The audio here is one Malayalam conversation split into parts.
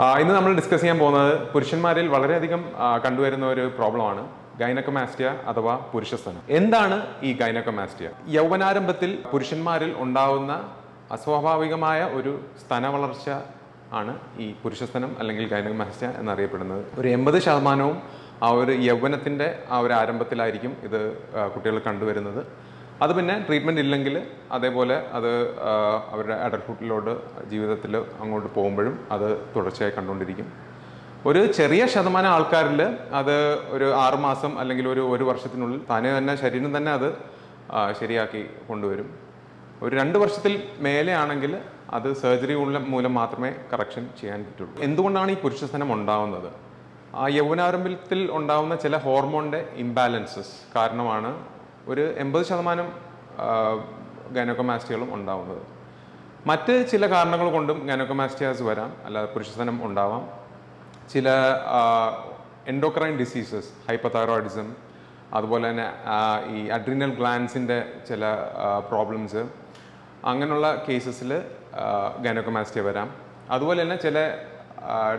ഇന്ന് നമ്മൾ ഡിസ്കസ് ചെയ്യാൻ പോകുന്നത് പുരുഷന്മാരിൽ വളരെയധികം കണ്ടുവരുന്ന ഒരു പ്രോബ്ലമാണ് ഗൈനക്കമാസ്റ്റിയ അഥവാ പുരുഷസ്തനം എന്താണ് ഈ ഗൈനക്കമാസ്റ്റിയ? യൗവനാരംഭത്തിൽ പുരുഷന്മാരിൽ ഉണ്ടാവുന്ന അസ്വാഭാവികമായ ഒരു സ്തന വളർച്ച ആണ് ഈ പുരുഷസ്തനം അല്ലെങ്കിൽ ഗൈനക്കമാസ്റ്റിയ എന്നറിയപ്പെടുന്നത്. ഒരു എൺപത് ശതമാനവും ആ ഒരു യൗവനത്തിന്റെ ആ ഒരു ആരംഭത്തിലായിരിക്കും ഇത് കുട്ടികൾ കണ്ടുവരുന്നത്. അത് പിന്നെ ട്രീറ്റ്മെന്റ് ഇല്ലെങ്കിൽ അതേപോലെ അത് അവരുടെ അഡൽട്ട്ഹുഡിലോട്ട് ജീവിതത്തിൽ അങ്ങോട്ട് പോകുമ്പോഴും അത് തുടർച്ചയായി കണ്ടുകൊണ്ടിരിക്കും. ഒരു ചെറിയ ശതമാനം ആൾക്കാരിൽ അത് ഒരു ആറുമാസം അല്ലെങ്കിൽ ഒരു ഒരു വർഷത്തിനുള്ളിൽ തന്നെ തന്നെ ശരീരം തന്നെ അത് ശരിയാക്കി കൊണ്ടുവരും. ഒരു രണ്ട് വർഷത്തിൽ മേലെയാണെങ്കിൽ അത് സർജറി മൂലം മാത്രമേ കറക്ഷൻ ചെയ്യാൻ പറ്റുള്ളൂ. എന്തുകൊണ്ടാണ് ഈ പുരുഷസ്ഥനം ഉണ്ടാവുന്നത്? ആ യൗവനാരംഭത്തിൽ ഉണ്ടാവുന്ന ചില ഹോർമോണിന്റെ ഇംബാലൻസസ് കാരണമാണ് ഒരു എൺപത് ശതമാനം ഗൈനക്കോമാസ്റ്റികളും ഉണ്ടാവുന്നത്. മറ്റ് ചില കാരണങ്ങൾ കൊണ്ടും ഗൈനക്കോമാസ്റ്റിയാസ് വരാം അല്ലാതെ പുരുഷസനം ഉണ്ടാവാം. ചില എൻഡോക്രൈൻ ഡിസീസസ് ഹൈപ്പതൈറോയിഡിസം അതുപോലെ തന്നെ ഈ അഡ്രിനൽ ഗ്ലാൻസിന്റെ ചില പ്രോബ്ലംസ് അങ്ങനെയുള്ള കേസസിൽ ഗൈനക്കോമാസ്റ്റിയ വരാം. അതുപോലെ തന്നെ ചില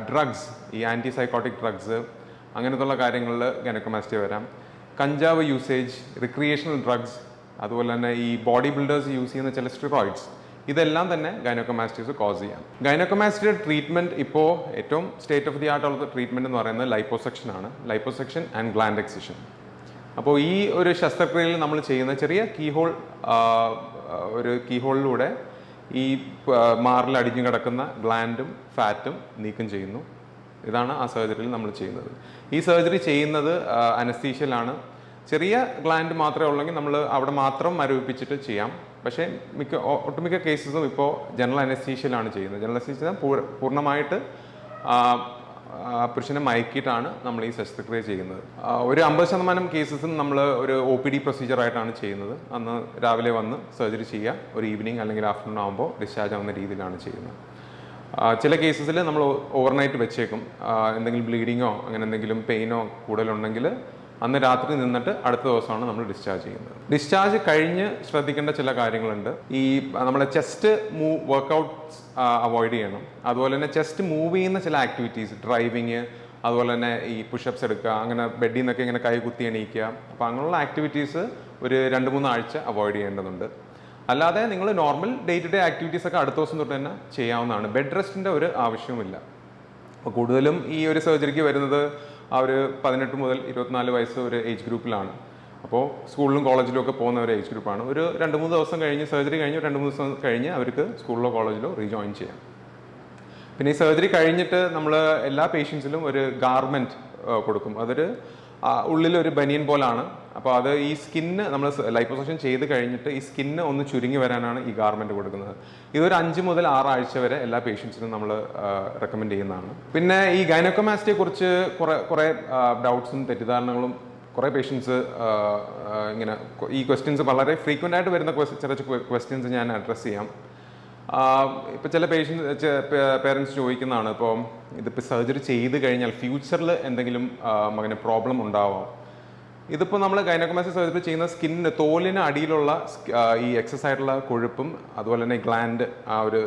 ഡ്രഗ്സ് ഈ ആന്റി സൈക്കോട്ടിക് ഡ്രഗ്സ് അങ്ങനത്തുള്ള കാര്യങ്ങളിൽ ഗൈനക്കോമാസ്റ്റിയ വരാം. കഞ്ചാവ് യൂസേജ് റിക്രിയേഷണൽ ഡ്രഗ്സ് അതുപോലെ തന്നെ ഈ ബോഡി ബിൽഡേഴ്സ് യൂസ് ചെയ്യുന്ന ചില സ്റ്റിറോയിഡ്സ് ഇതെല്ലാം തന്നെ ഗൈനക്കോമാസ്റ്റിസ് കോസ് ചെയ്യാം. ഗൈനോക്കോമാസ്റ്റിയുടെ ട്രീറ്റ്മെന്റ് ഇപ്പോൾ ഏറ്റവും സ്റ്റേറ്റ് ഓഫ് ദി ആർട്ട് ഉള്ള ട്രീറ്റ്മെന്റ് എന്ന് പറയുന്നത് ലൈപ്പോസെക്ഷൻ ആണ്. ലൈപ്പോസെക്ഷൻ ആൻഡ് ഗ്ലാൻഡ് എക്സിഷൻ അപ്പോൾ ഈ ഒരു ശസ്ത്രക്രിയയിൽ നമ്മൾ ചെയ്യുന്ന ചെറിയ കീഹോൾ ഒരു കീഹോളിലൂടെ ഈ മാറിൽ അടിഞ്ഞു കിടക്കുന്ന ഗ്ലാൻഡും ഫാറ്റും നീക്കം ചെയ്യുന്നു. ഇതാണ് ആ സർജറിയിൽ നമ്മൾ ചെയ്യുന്നത്. ഈ സർജറി ചെയ്യുന്നത് അനസ്തീഷ്യയിലാണ്. ചെറിയ ഗ്ലാൻഡ് മാത്രമേ ഉള്ളെങ്കിൽ നമ്മൾ അവിടെ മാത്രം മരവിപ്പിച്ചിട്ട് ചെയ്യാം. പക്ഷേ മിക്ക ഒട്ടുമിക്ക കേസസും ഇപ്പോൾ ജനറൽ അനസ്തീഷ്യയിലാണ് ചെയ്യുന്നത്. ജനറൽ അനസ്തീഷ്യ പൂർ- പൂർണമായിട്ട് പുരുഷനെ മയക്കിയിട്ടാണ് നമ്മൾ ഈ ശസ്ത്രക്രിയ ചെയ്യുന്നത്. ഒരു അമ്പത് ശതമാനം കേസസും നമ്മൾ ഒരു ഒ പി ഡി പ്രൊസീജിയറായിട്ടാണ് ചെയ്യുന്നത്. അന്ന് രാവിലെ വന്ന് സർജറി ചെയ്യുക. ഒരു ഈവനിങ് അല്ലെങ്കിൽ ആഫ്റ്റർനൂൺ ആകുമ്പോൾ ഡിസ്ചാർജ് ആവുന്ന രീതിയിലാണ് ചെയ്യുന്നത്. ചില കേസസിൽ നമ്മൾ ഓവർനൈറ്റ് വെച്ചേക്കും. എന്തെങ്കിലും ബ്ലീഡിങ്ങോ അങ്ങനെ എന്തെങ്കിലും പെയിനോ കൂടുതലുണ്ടെങ്കിൽ അന്ന് രാത്രി നിന്നിട്ട് അടുത്ത ദിവസമാണ് നമ്മൾ ഡിസ്ചാർജ് ചെയ്യുന്നത്. ഡിസ്ചാർജ് കഴിഞ്ഞ് ശ്രദ്ധിക്കേണ്ട ചില കാര്യങ്ങളുണ്ട്. ഈ നമ്മളെ ചെസ്റ്റ് മൂവ് വർക്കൗട്ട്സ് അവോയ്ഡ് ചെയ്യണം. അതുപോലെ തന്നെ ചെസ്റ്റ് മൂവ് ചെയ്യുന്ന ചില ആക്ടിവിറ്റീസ് ഡ്രൈവിങ് അതുപോലെ തന്നെ ഈ പുഷപ്സ് എടുക്കുക അങ്ങനെ ബെഡിൽ നിന്നൊക്കെ ഇങ്ങനെ കൈ കുത്തി എണീക്കുക. അപ്പോൾ അങ്ങനെയുള്ള ആക്ടിവിറ്റീസ് ഒരു രണ്ട് മൂന്ന് ആഴ്ച അവോയ്ഡ് ചെയ്യേണ്ടതുണ്ട്. അല്ലാതെ നിങ്ങൾ normal day to day activities ഒക്കെ അടുത്ത ദിവസം തൊട്ട് തന്നെ ചെയ്യാവുന്നതാണ്. ബെഡ് റെസ്റ്റിന്റെ ഒരു ആവശ്യവുമില്ല. അപ്പോൾ കൂടുതലും ഈ ഒരു സർജറിക്ക് വരുന്നത് ആ ഒരു പതിനെട്ട് മുതൽ ഇരുപത്തിനാല് വയസ്സ് ഒരു ഏജ് ഗ്രൂപ്പിലാണ് അപ്പോൾ സ്കൂളിലും കോളേജിലും ഒക്കെ പോകുന്ന ഒരു ഏജ് ഗ്രൂപ്പാണ് ഒരു രണ്ട് മൂന്ന് ദിവസം കഴിഞ്ഞ് സർജറി കഴിഞ്ഞ് രണ്ട് മൂന്ന് ദിവസം കഴിഞ്ഞ് അവർക്ക് സ്കൂളിലോ കോളേജിലോ റീജോയിൻ ചെയ്യാം. പിന്നെ ഈ സർജറി കഴിഞ്ഞിട്ട് നമ്മൾ എല്ലാ പേഷ്യൻസിലും ഒരു ഗാർമെന്റ് കൊടുക്കും. അതൊരു ഉള്ളിലൊരു ബനിയൻ പോലാണ്. അപ്പോൾ അത് ഈ സ്കിന്ന് നമ്മൾ ലൈപ്പോസക്ഷൻ ചെയ്ത് കഴിഞ്ഞിട്ട് ഈ സ്കിന്ന് ഒന്ന് ചുരുങ്ങി വരാനാണ് ഈ ഗാർമെന്റ് കൊടുക്കുന്നത്. ഇതൊരു അഞ്ച് മുതൽ ആറാഴ്ച വരെ എല്ലാ പേഷ്യൻസിനും നമ്മൾ റെക്കമെൻഡ് ചെയ്യുന്നതാണ്. പിന്നെ ഈ ഗൈനക്കോമാസ്റ്റിയെ കുറിച്ച് കുറേ കുറേ ഡൗട്ട്സും തെറ്റിദ്ധാരണകളും കുറേ പേഷ്യൻസ് ഇങ്ങനെ ഈ ക്വസ്റ്റ്യൻസ് വളരെ ഫ്രീക്വന്റ് ആയിട്ട് വരുന്ന ചില ക്വസ്റ്റ്യൻസ് ഞാൻ അഡ്രസ്സ് ചെയ്യാം. ഇപ്പോൾ ചില പേഷ്യൻസ് പേരൻസ് ചോദിക്കുന്നതാണ് ഇപ്പോൾ ഇതിപ്പോൾ സർജറി ചെയ്ത് കഴിഞ്ഞാൽ ഫ്യൂച്ചറിൽ എന്തെങ്കിലും മകന് പ്രോബ്ലം ഉണ്ടാവാം? ഇതിപ്പോൾ നമ്മൾ ഗൈനക്കോമാസി സർജറി ചെയ്യുന്ന സ്കിന്നിന് തോലിന് അടിയിലുള്ള ഈ എക്സസ് ആയിട്ടുള്ള കൊഴുപ്പും അതുപോലെ തന്നെ ഗ്ലാൻഡ് ആ ഒരു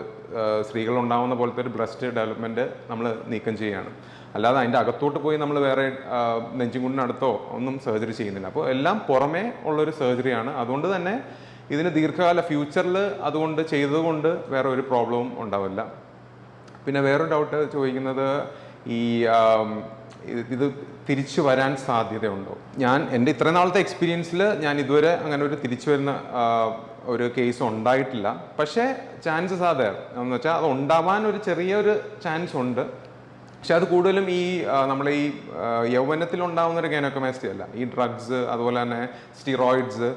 സ്ത്രീകൾ ഉണ്ടാവുന്ന പോലത്തെ ഒരു ബ്രസ്റ്റ് ഡെവലപ്മെന്റ് നമ്മൾ നീക്കം ചെയ്യുകയാണ്. അല്ലാതെ അതിന്റെ അകത്തോട്ട് പോയി നമ്മൾ വേറെ നെഞ്ചും കുണ്ടിനടുത്തോ ഒന്നും സർജറി ചെയ്യുന്നില്ല. അപ്പോൾ എല്ലാം പുറമേ ഉള്ളൊരു സർജറിയാണ് അതുകൊണ്ട് തന്നെ ഇതിന് ദീർഘകാല ഫ്യൂച്ചറിൽ അതുകൊണ്ട് ചെയ്തതുകൊണ്ട് വേറെ ഒരു പ്രോബ്ലവും ഉണ്ടാവില്ല. പിന്നെ വേറൊരു ഡൗട്ട് ചോദിക്കുന്നത് ഈ ഇത് തിരിച്ചു വരാൻ സാധ്യതയുണ്ടോ? ഞാൻ എന്റെ ഇത്ര നാളത്തെ എക്സ്പീരിയൻസിൽ ഞാൻ ഇതുവരെ അങ്ങനെ ഒരു തിരിച്ചു വരുന്ന ഒരു കേസ് ഉണ്ടായിട്ടില്ല. പക്ഷേ ചാൻസസ് അതെ എന്ന് വെച്ചാൽ അത് ഉണ്ടാവാൻ ഒരു ചെറിയൊരു ചാൻസ് ഉണ്ട്. പക്ഷെ അത് കൂടുതലും ഈ നമ്മളെ ഈ യൗവനത്തിൽ ഉണ്ടാവുന്ന ഒരു ഗൈനക്കോമാസ്റ്റി അല്ല. ഈ ഡ്രഗ്സ് അതുപോലെ തന്നെ സ്റ്റിറോയിഡ്സ്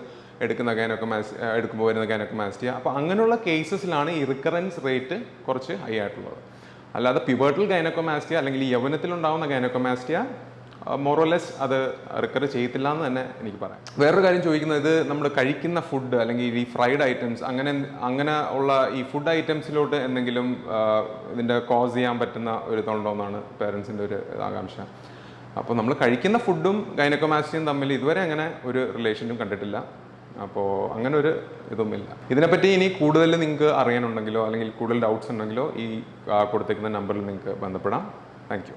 എടുക്കുന്ന ഗൈനക്കോമാസ് എടുക്കുമ്പോൾ വരുന്ന ഗൈനക്കോമാസ്റ്റിയ അപ്പോൾ അങ്ങനെയുള്ള കേസസിലാണ് ഈ റിക്കറൻസ് റേറ്റ് കുറച്ച് ഹൈ ആയിട്ടുള്ളത്. അല്ലാതെ പിവേർട്ടൽ ഗൈനക്കോമാസ്റ്റിയ അല്ലെങ്കിൽ യവനത്തിലുണ്ടാവുന്ന ഗൈനക്കോമാസ്റ്റിയ മോറോലെസ് അത് റിക്കർ ചെയ്യത്തില്ല എന്ന് തന്നെ എനിക്ക് പറയാം. വേറൊരു കാര്യം ചോദിക്കുന്നത് ഇത് നമ്മൾ കഴിക്കുന്ന ഫുഡ് അല്ലെങ്കിൽ ഈ ഫ്രൈഡ് ഐറ്റംസ് അങ്ങനെ അങ്ങനെ ഉള്ള ഈ ഫുഡ് ഐറ്റംസിലോട്ട് എന്തെങ്കിലും ഇതിന്റെ കോസ് ചെയ്യാൻ പറ്റുന്ന ഒരു ഇതുണ്ടോ എന്നാണ് പേരൻസിന്റെ ഒരു ആകാംക്ഷ. അപ്പോൾ നമ്മൾ കഴിക്കുന്ന ഫുഡും ഗൈനക്കോമാസ്റ്റിയും തമ്മിൽ ഇതുവരെ അങ്ങനെ ഒരു റിലേഷനും കണ്ടിട്ടില്ല. അപ്പോൾ അങ്ങനെ ഒരു ഇതൊന്നുമില്ല. ഇതിനെപ്പറ്റി ഇനി കൂടുതൽ നിങ്ങൾക്ക് അറിയാനുണ്ടെങ്കിലോ അല്ലെങ്കിൽ കൂടുതൽ ഡൗട്ട്സ് ഉണ്ടെങ്കിലോ ഈ കൊടുത്തേക്കുന്ന നമ്പറിൽ നിങ്ങൾക്ക് ബന്ധപ്പെടാം. താങ്ക്